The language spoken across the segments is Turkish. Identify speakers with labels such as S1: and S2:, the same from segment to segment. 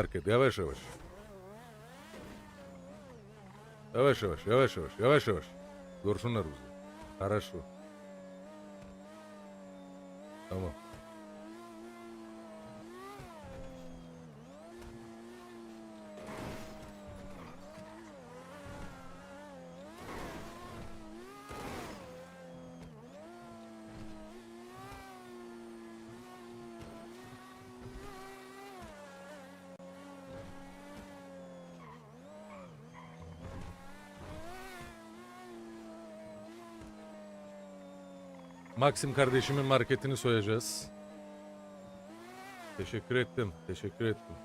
S1: Hareket yavaş yavaş. Yavaş yavaş yavaş yavaş yavaş yavaş. Görsünler bizi. Хорошо. Tamam. Maxim kardeşimin marketini soyacağız. Teşekkür ettim. Teşekkür ettim.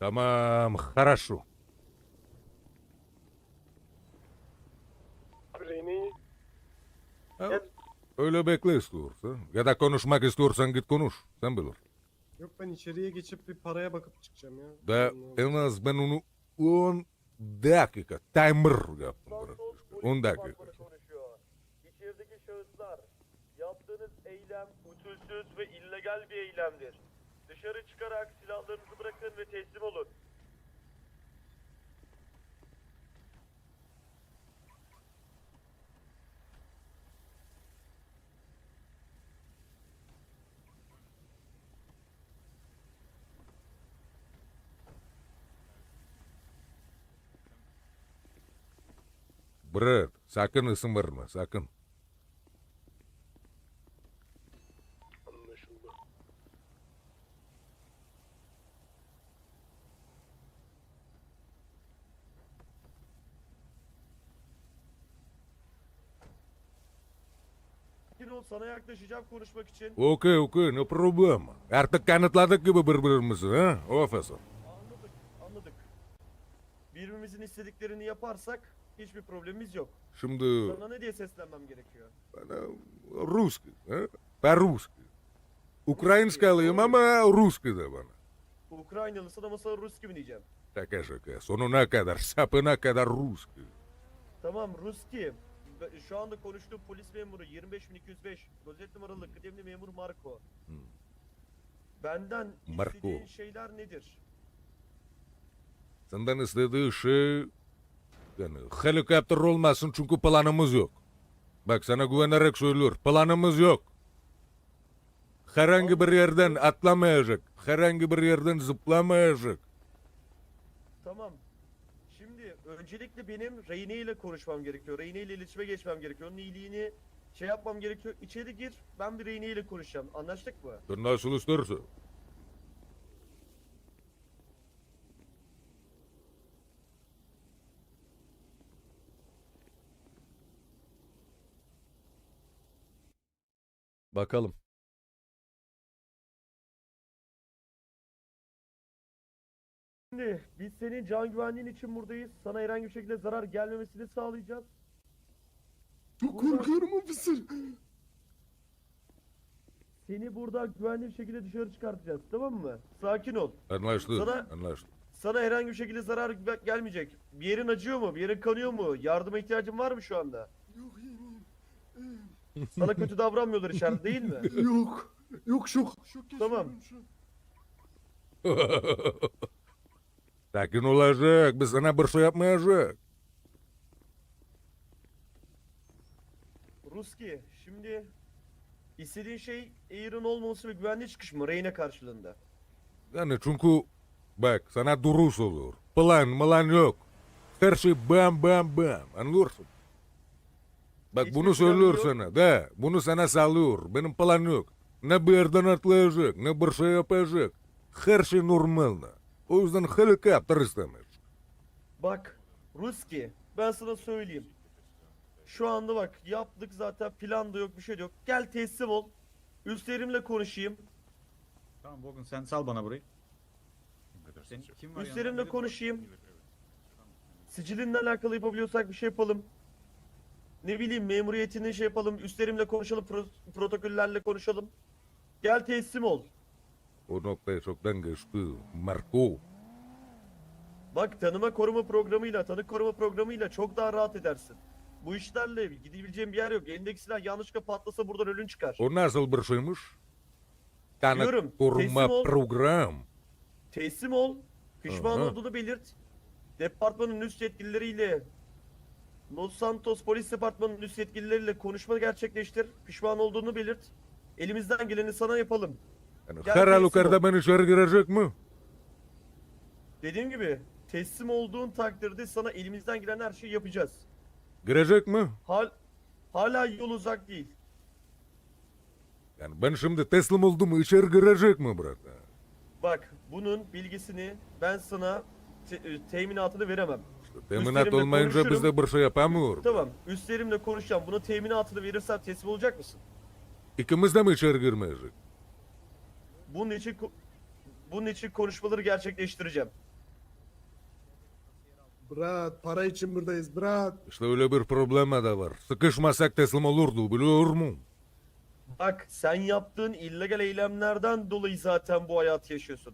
S1: Tamam, хорошо. Öyle bekle istiyorsan. Ya da konuşmak istiyorsan git konuş. Sen bilir.
S2: Yok ben içeriye geçip bir paraya bakıp çıkacağım ya.
S1: Da en az ben onu 10 dakika timer yaptım. bırakmıştım. 10 dakika.
S3: konuşuyor. İçerideki şahıslar yaptığınız eylem usulsüz ve illegal bir eylemdir. Dışarı çıkarak silahlarınızı bırakın ve teslim olun.
S1: Brad, sakın ısın verme, sakın.
S2: Anlaşıldı.
S3: Sakin ol sana yaklaşacağım konuşmak için.
S1: Okey, okey, no problem. Artık kanıtladık gibi birbirimizi, ha? Officer.
S3: Anladık, anladık. Birbirimizin istediklerini yaparsak hiçbir problemimiz yok.
S1: Şimdi
S3: Sana ne diye seslenmem gerekiyor?
S1: bana Ruski, ha? По-русски. Ukraynskalıyım ama Ruski de bana.
S3: Ukraynalısın ama sana Rus gibi diyeceğim.
S1: Şaka şaka, sonuna kadar, sapına kadar Ruski.
S3: Tamam Ruski. Be- Şu anda konuştuğum polis memuru 25205 rozet numaralı kıdemli memur Marco. Benden
S1: Marco.
S3: istediğin şeyler nedir?
S1: Senden istediği şey... yani helikopter olmasın çünkü planımız yok. Bak sana güvenerek söylüyor. Planımız yok. Herhangi bir yerden atlamayacak. Herhangi bir yerden zıplamayacak.
S3: Tamam. Şimdi öncelikle benim Reyne ile konuşmam gerekiyor. Reyne ile iletişime geçmem gerekiyor. Onun iyiliğini şey yapmam gerekiyor. İçeri gir. Ben bir Reyne ile konuşacağım. Anlaştık mı?
S1: Sen nasıl istersen. Bakalım.
S3: Şimdi biz senin can güvenliğin için buradayız. Sana herhangi bir şekilde zarar gelmemesini sağlayacağız.
S2: Çok korkuyorum ofisir.
S3: Seni buradan güvenli bir şekilde dışarı çıkartacağız. Tamam mı? Sakin ol.
S1: Anlaştık.
S3: Sana-
S1: Anlaştık.
S3: Sana herhangi bir şekilde zarar ge- gelmeyecek. Bir yerin acıyor mu? Bir yerin kanıyor mu? Yardıma ihtiyacın var mı şu anda? Sana kötü davranmıyorlar içeride değil mi?
S2: Yok. Yok şok. Şok
S3: Tamam.
S2: şu.
S1: Sakin olacak. Biz sana bir şey yapmayacak.
S3: Ruski, şimdi istediğin şey Air'ın olmaması ve güvenli çıkış mı? Reyne karşılığında.
S1: Yani çünkü bak sana dürüst olur. Plan malan yok. Her şey bam bam bam. Anlıyorsun? Bak
S3: Hiçbir
S1: bunu söylüyor sana. Da bunu sana sallıyor. Benim plan yok. Ne bir yerden atlayacak, ne bir şey yapacak. Her şey normal. O yüzden helikopter istemez.
S3: Bak, Ruski, ben sana söyleyeyim. Şu anda bak yaptık zaten plan da yok bir şey de yok. Gel teslim ol. Üstlerimle konuşayım.
S4: Tamam Bogun sen sal bana burayı. Senin kim var yanında?
S3: Üstlerimle konuşayım. Sicilinle alakalı yapabiliyorsak bir şey yapalım. Ne bileyim memuriyetini şey yapalım. Üstlerimle konuşalım. pro- protokollerle konuşalım. Gel teslim ol.
S1: O noktaya çoktan geçti. Marco.
S3: Bak tanıma koruma programıyla, tanık koruma programıyla çok daha rahat edersin. Bu işlerle gidebileceğin bir yer yok. Elindeki silah yanlışlıkla patlasa buradan ölün çıkar.
S1: O nasıl bir şeymiş? Tanık
S3: Biliyorum,
S1: koruma
S3: ol.
S1: program.
S3: Teslim ol. Pişman
S1: Aha.
S3: olduğunu belirt. Departmanın üst yetkilileriyle Los Santos Polis Departmanı'nın üst yetkilileriyle konuşma gerçekleştir. Pişman olduğunu belirt. Elimizden geleni sana yapalım.
S1: Yani
S3: Gel
S1: her
S3: teslim
S1: halükarda
S3: ol.
S1: ben içeri girecek mi?
S3: Dediğim gibi teslim olduğun takdirde sana elimizden gelen her şeyi yapacağız.
S1: Girecek mi?
S3: Hal hala yol uzak değil.
S1: Yani ben şimdi teslim oldum içeri girecek mi burada?
S3: Bak bunun bilgisini ben sana te- e, teminatını veremem.
S1: Teminat
S3: Üstlerimle
S1: olmayınca biz
S3: konuşurum.
S1: de bir şey yapamıyoruz.
S3: Tamam üstlerimle konuşacağım. Buna teminatını verirsem teslim olacak mısın?
S1: İkimiz de mi içeri girmeyecek?
S3: Bunun için ko- bunun için konuşmaları gerçekleştireceğim.
S2: Brat para için buradayız brat.
S1: İşte öyle bir problem de var. Sıkışmasak teslim olurdu biliyor musun?
S3: Bak sen yaptığın illegal eylemlerden dolayı zaten bu hayatı yaşıyorsun.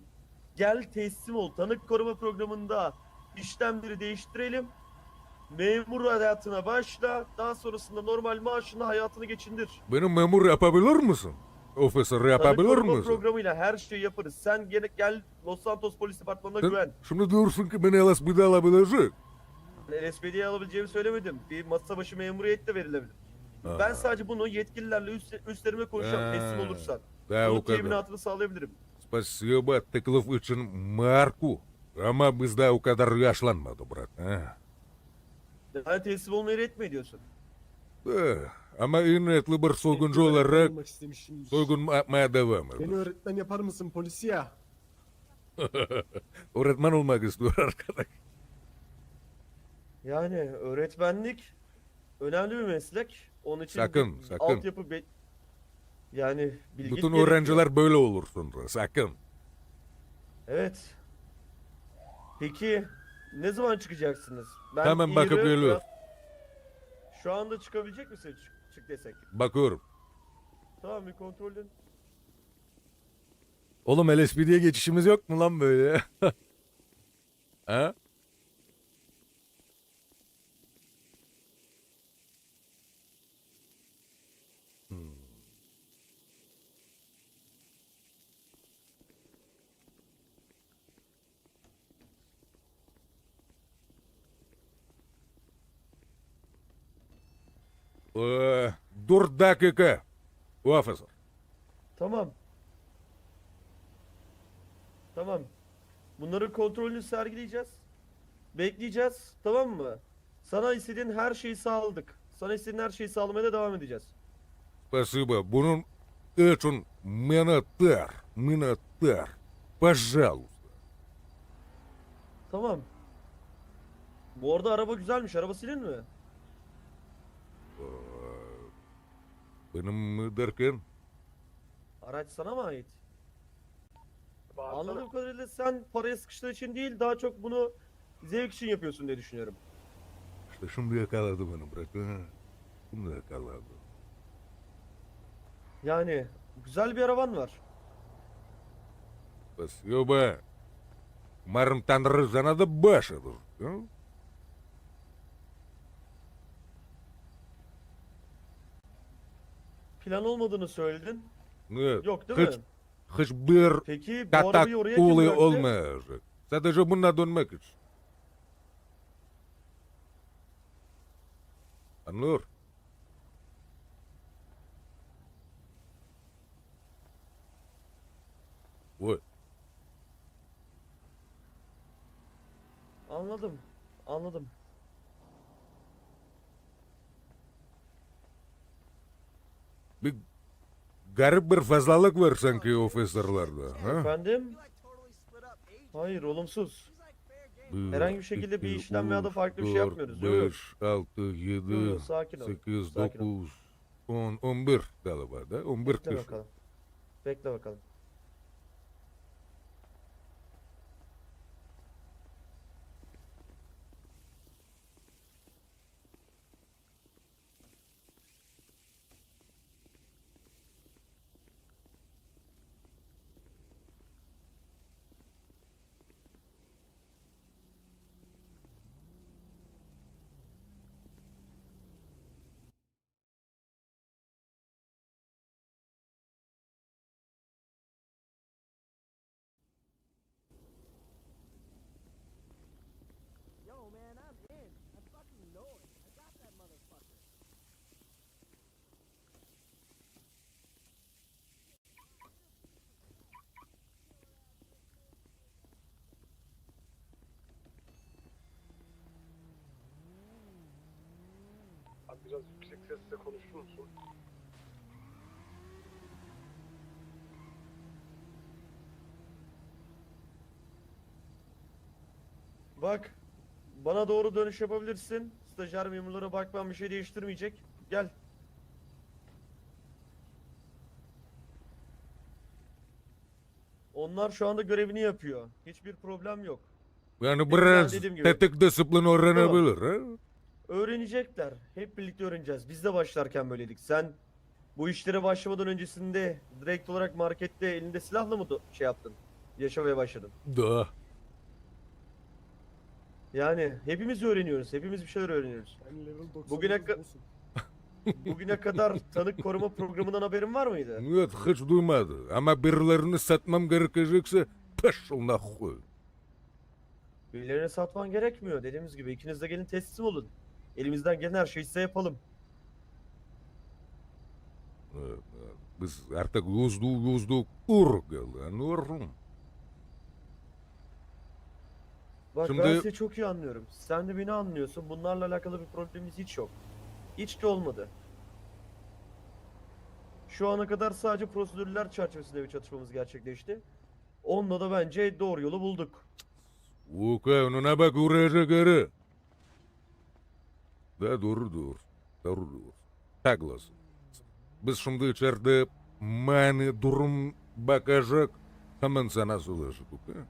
S3: Gel teslim ol. Tanık koruma programında işlemleri değiştirelim. Memur hayatına başla. Daha sonrasında normal maaşınla hayatını geçindir.
S1: Benim memur yapabilir misin? Officer
S3: Tanık
S1: yapabilir
S3: koruma
S1: misin?
S3: programıyla her şeyi yaparız. Sen gene gel Los Santos Polis Departmanı'na
S1: Sen
S3: güven.
S1: şimdi diyorsun ki beni LSP'de alabilecek.
S3: LSPD'ye alabileceğimi söylemedim. Bir masa başı memuriyet de verilebilir.
S1: Ha.
S3: Ben sadece bunu yetkililerle üst, üstlerime konuşacağım
S1: Ha.
S3: teslim olursan.
S1: Daha o
S3: Bunun
S1: kadar.
S3: teminatını sağlayabilirim.
S1: Спасибо teklif için Marku. Ama biz daha o kadar yaşlanmadı bırak. Ha.
S3: Yani teslim olmayı ret mi ediyorsun?
S1: Eh, Ama niyetli bir soyguncu olarak
S2: olmak istemişim.
S1: soygun yapmaya devam
S2: Beni
S1: ediyor.
S2: öğretmen yapar mısın polisiye?
S1: Öğretmen olmak istiyor arkadaş.
S3: Yani öğretmenlik önemli bir meslek. Onun için
S1: Sakın,
S3: bir
S1: sakın.
S3: altyapı be- yani bilgi
S1: Bütün
S3: gerekiyor.
S1: öğrenciler böyle olur sonra sakın.
S3: Evet. Peki ne zaman çıkacaksınız? Ben
S1: Hemen bakıp
S3: İri-
S1: geliyor.
S3: Şu anda çıkabilecek misin? Çık, çık desek.
S1: Bakıyorum.
S3: Tamam bir kontrol edin.
S5: Oğlum LSPD'ye geçişimiz yok mu lan böyle?
S1: Ha? Ee, dur dakika. Officer.
S3: Tamam. Tamam. Bunların kontrolünü sergileyeceğiz. Bekleyeceğiz. Tamam mı? Sana istediğin her şeyi sağladık. Sana istediğin her şeyi sağlamaya da devam edeceğiz.
S1: Спасибо. Bunun için minnettar. Minnettar. Пожалуйста.
S3: Tamam. Bu arada araba güzelmiş. Araba senin mi?
S1: Benim mi derken?
S3: Araç sana mı ait? Anladığım kadarıyla sen paraya sıkıştığın için değil daha çok bunu zevk için yapıyorsun diye düşünüyorum.
S1: İşte şimdi yakaladı beni bırak. Ha. Şimdi yakaladı.
S3: Yani güzel bir araban var.
S1: Спасибо. Umarım Tanrı sana da
S3: Plan olmadığını söyledin.
S1: Evet.
S3: Yok değil
S1: hiç,
S3: mi?
S1: Hiçbir
S3: Peki bu
S1: katak
S3: arabayı oraya kim
S1: olayı
S3: bıraktı?
S1: olmayacak. Sadece bununla dönmek için. Anlıyor? Vay.
S3: Anladım. Anladım.
S1: Bir garip bir fazlalık var sanki ofislerlerde. Ha?
S3: Efendim? Hayır olumsuz. Herhangi bir şekilde bir işlem veya da farklı bir şey yapmıyoruz, yok, yok.
S1: 5, 6, 7,
S3: Yok, yok, sakin ol,
S1: 8,
S3: sakin ol.
S1: 9, 10, 11 galiba da. 11
S3: Bekle
S1: kişi.
S3: bakalım. Bekle bakalım.
S2: Biraz yüksek sesle konuşur musun?
S3: Bak. Bana doğru dönüş yapabilirsin. Stajyer memurlara bakmam bir şey değiştirmeyecek. Gel. Onlar şu anda görevini yapıyor. Hiçbir problem yok.
S1: Yani biraz
S3: gibi.
S1: tetik disiplin öğrenebilir ha?
S3: Öğrenecekler. Hep birlikte öğreneceğiz. Biz de başlarken böyleydik. Sen bu işlere başlamadan öncesinde direkt olarak markette elinde silahla mı şey yaptın? Yaşamaya başladın.
S1: Da.
S3: Yani hepimiz öğreniyoruz. Hepimiz bir şeyler öğreniyoruz.
S2: Ben level 99
S3: Bugüne ka-. Bugüne kadar tanık koruma programından haberin var mıydı?
S1: Evet hiç duymadı. Ama birilerini satmam gerekecekse peşine koy.
S3: Birilerine satman gerekmiyor. Dediğimiz gibi ikiniz de gelin teslim olun. Elimizden gelen her şeyi size yapalım.
S1: Biz artık yüzde yüzde kurgulanıyoruz.
S3: Bak ben
S1: Şimdi-
S3: sizi çok iyi anlıyorum. Sen de beni anlıyorsun. Bunlarla alakalı bir problemimiz hiç yok. Hiç de olmadı. Şu ana kadar sadece prosedürler çerçevesinde bir çatışmamız gerçekleşti. Onunla da bence doğru yolu bulduk.
S1: Okey önüne bak yeri. Da dur dur. Dur dur. Haklısın. Biz şimdi içeride mani durum bakacak. Hemen sana söyleşik okey?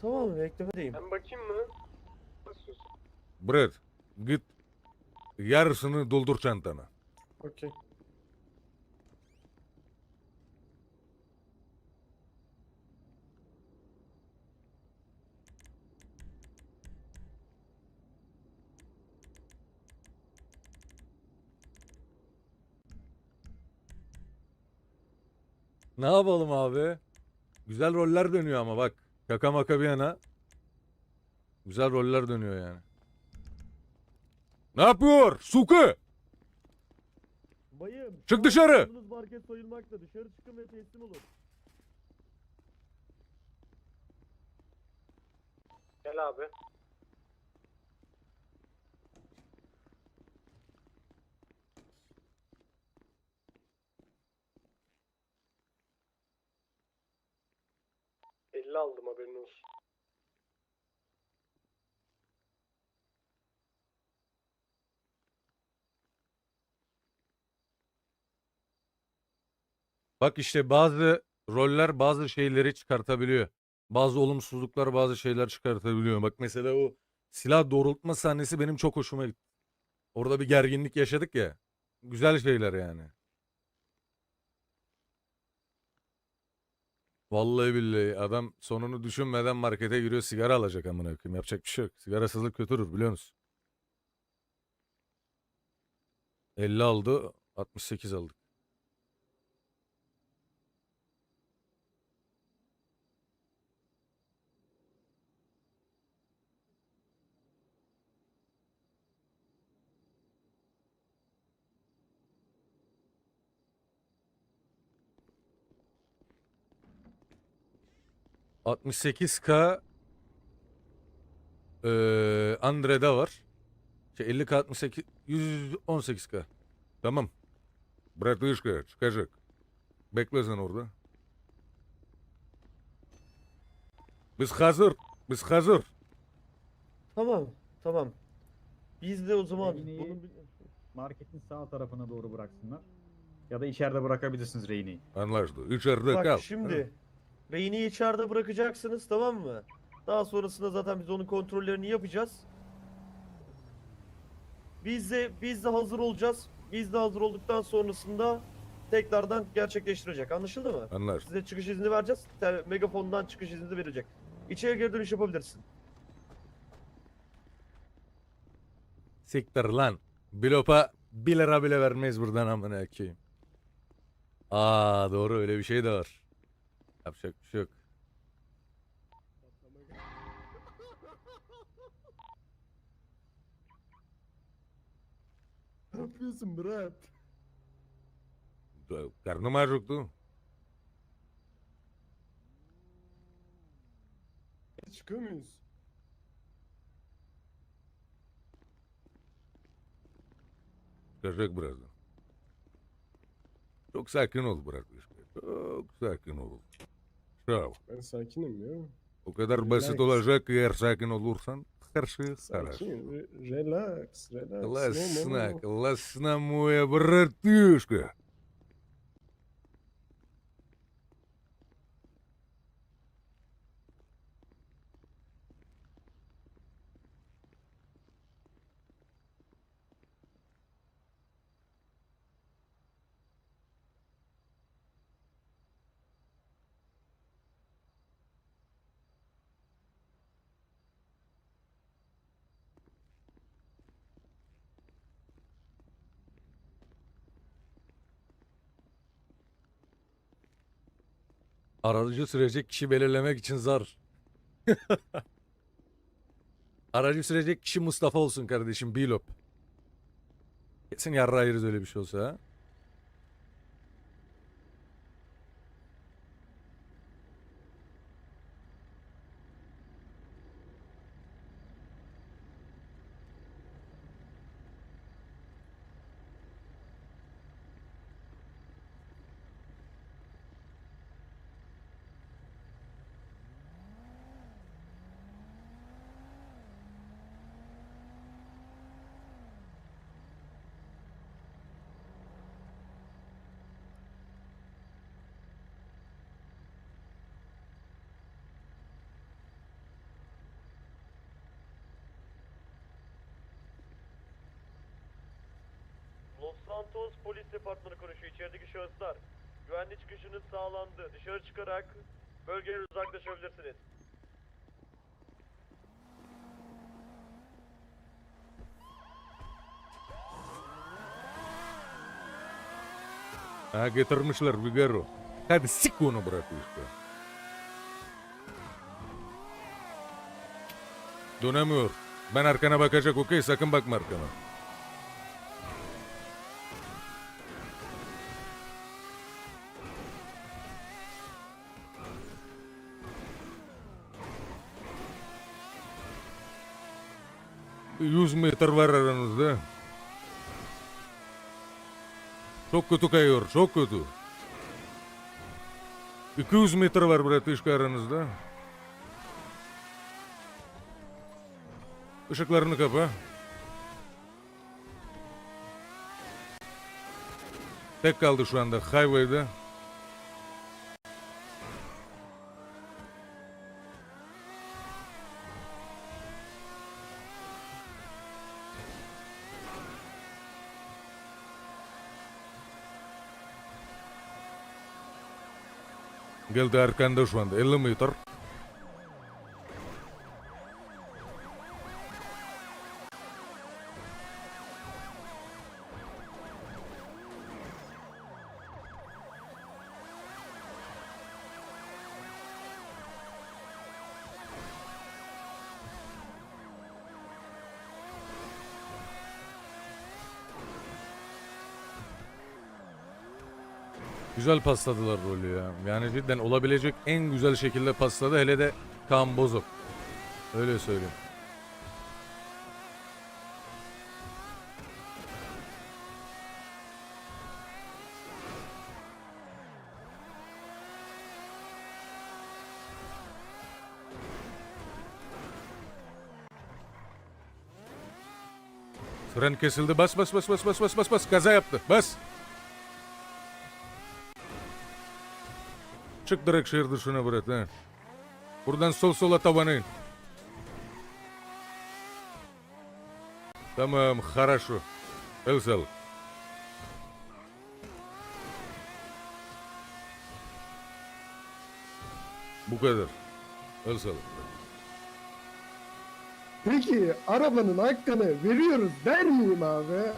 S3: Tamam? Beklemedeyim.
S2: Ben bakayım mı? Nasıl?
S1: Brad git yarısını doldur çantana.
S2: Okey.
S5: Ne yapalım abi? Güzel roller dönüyor ama bak. Şaka maka bir yana. Güzel roller dönüyor yani.
S1: Ne yapıyor? Suku!
S3: Bayım.
S1: Çık
S3: şu
S1: dışarı!
S3: bulunduğunuz Market soyulmakta. Dışarı çıkın ve teslim olun.
S2: Gel abi. Elli aldım haberin olsun.
S5: Bak işte bazı roller bazı şeyleri çıkartabiliyor. Bazı olumsuzluklar bazı şeyler çıkartabiliyor. Bak mesela o silah doğrultma sahnesi benim çok hoşuma gitti. Orada bir gerginlik yaşadık ya. Güzel şeyler yani. Vallahi billahi adam sonunu düşünmeden markete giriyor sigara alacak amına koyayım. Yapacak bir şey yok. Sigarasızlık götürür biliyor musun? 50 aldı, 68 aldık. ...68k... Eee... Andre'de var. Şey 50k 68... 118k.
S1: Tamam. Bratышка çıkacak. Bekle sen orada. Biz hazır. Biz hazır.
S3: Tamam. Tamam. Biz de o zaman
S4: Rehineyi-
S3: bunun bir-
S4: Marketin sağ tarafına doğru bıraksınlar. Ya da içeride bırakabilirsiniz Reyne'yi.
S1: Anlaştık. İçeride
S3: Bak
S1: kal.
S3: şimdi Reyni'yi içeride bırakacaksınız tamam mı? Daha sonrasında zaten biz onun kontrollerini yapacağız. Biz de biz de hazır olacağız. Biz de hazır olduktan sonrasında tekrardan gerçekleştirecek. Anlaşıldı mı?
S1: Anlaştık.
S3: Size çıkış izni vereceğiz. Te- Megafondan çıkış izni de verilecek. İçeri geri dönüş yapabilirsin.
S5: Siktir lan. Bilop'a 1 lira bile vermeyiz buradan amına koyayım. Aa doğru öyle bir şey de var. Yapacak bir şey yok.
S2: Ne yapıyorsun Brad?
S1: Karnım acıktı.
S2: Çıkıyor muyuz?
S1: Çıkacak birazdan. Çok sakin ol bırakmışlar. Çok sakin ol. Ol.
S2: Ben sakinim ya.
S1: O kadar basit olacak ki eğer sakin olursan her şey хорошо.
S2: Sakin. Relax. Relax. No.
S1: классно, моя братишка.
S5: Aracı sürecek kişi belirlemek için zar. Aracı sürecek kişi Mustafa olsun kardeşim Bilop. Kesin yarra ayırız öyle bir şey olsa ha.
S3: Los Santos Polis Departmanı konuşuyor. İçerideki şahıslar. Güvenli çıkışınız sağlandı. Dışarı çıkarak bölgeden uzaklaşabilirsiniz.
S1: Ha getirmişler Figaro. Hadi sik onu bırakmışlar. Dönemiyor. Ben arkana bakacak okey sakın bakma arkana. Yüz metre var aranızda. Çok kötü kayıyor, çok kötü. 200 metre var bratışka aranızda. Işıklarını kapa. Tek kaldı şu anda Geldi arkanda şu anda 50 metre.
S5: Güzel pasladılar rolü ya. Yani cidden olabilecek en güzel şekilde pasladı. Hele de Kaan Bozok. Öyle söyleyeyim.
S1: Fren kesildi. Bas bas bas bas bas bas bas bas. Kaza yaptı. Bas. Çık direkt şehir dışına bırak. Ha. Buradan sol sola tavana in. Tamam, хорошо. El sal. Bu kadar. El sal.
S2: Peki arabanın hakkını veriyoruz der miyim abi?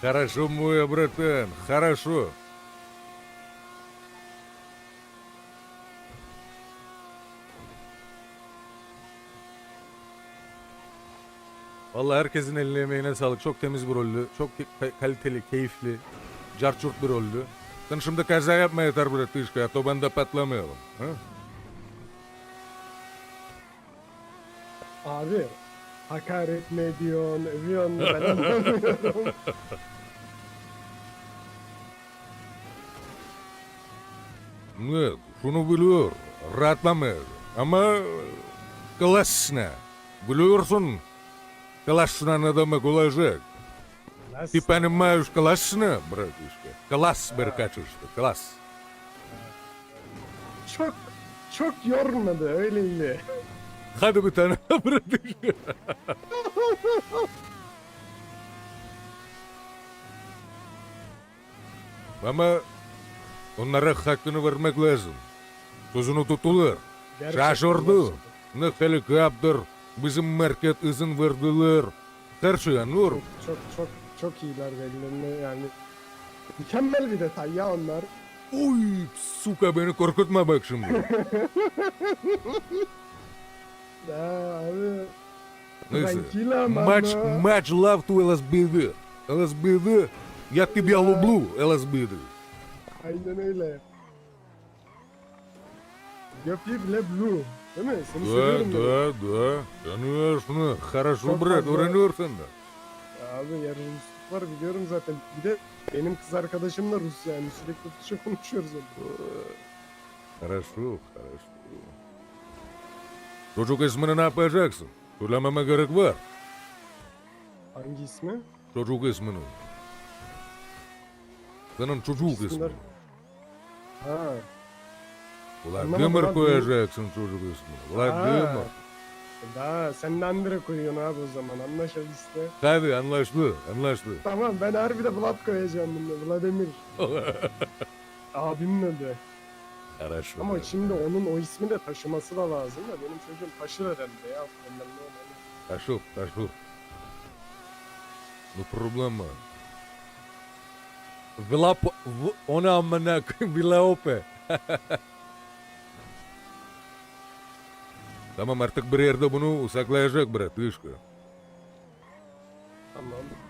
S1: Хорошо, мой братан, хорошо.
S5: Vallahi herkesin eline emeğine sağlık. Çok temiz bir rollü. Çok kaliteli, keyifli, carçurt bir rollü.
S1: Sen şimdi kaza yapma yeter bu retişka. Ya ben de patlamayalım. Ha?
S2: Abi hakaret mi ediyorsun, övüyorsun mu? ben anlamıyorum.
S1: Evet, şunu biliyor. Rahatlamıyor. Ama klasına. Biliyorsun Klasna ne demek olacak?
S2: Lan
S1: Ты понимаешь классно, братишка? Класс bir kaçıştı, класс.
S2: Çok çok yormadı öyleydi.
S1: Hadi bir tane bratишka. Ama onlara hakkını vermek lazım. Sözünü tutulur.
S2: Gerçekten,
S1: Şaşırdı.
S2: gerçekten.
S1: Ne helikopter, bizim market izin verdiler. Her şeye nur.
S2: Çok çok çok iyiler belirlerine yani. Mükemmel bir detay ya onlar.
S1: Oy suka beni korkutma bak şimdi.
S2: Ya abi.
S1: Neyse.
S2: Tranquila,
S1: Much, much love to LSBD. LSBD. Я тебя люблю, LSBD.
S2: Aynen öyle. Yapayım bile blue. Değil mi? Seni
S1: Да,
S2: seviyorum ben.
S1: да, да. Конечно. Хорошо,
S2: Çok
S1: брат,
S2: fazla-
S1: öğreniyorsun da.
S2: Abi yarın Rusluk var biliyorum zaten. Bir de benim kız arkadaşım da Rus yani. Sürekli Rusça konuşuyoruz onunla.
S1: Хорошо, хорошо. Çocuk ismini ne yapacaksın? Söylememe gerek var.
S2: Hangi ismi?
S1: Çocuk ismini. Senin çocuk ismi.
S2: İsimler- Ha.
S1: Ulan
S2: Anlamadım
S1: Demir
S2: abi.
S1: koyacaksın çocuk ismini. Ulan
S2: Ha.
S1: Demir.
S2: Daha sen de Andre koyuyorsun abi o zaman anlaşalım işte.
S1: Hadi anlaştı, anlaştı.
S2: Tamam ben harbi de Vlad koyacağım bunda. Vladimir. Abimin adı.
S1: Хорошо.
S2: Ama şimdi onun o ismi de taşıması da lazım da benim çocuğum taşır herhalde ya. Ondan ne olur.
S1: Хорошо, хорошо. Ну проблема. Вилап... в- Ona amına koyayım Vilaope. Tamam artık bir yerde bunu saklayacak bırak Tamam.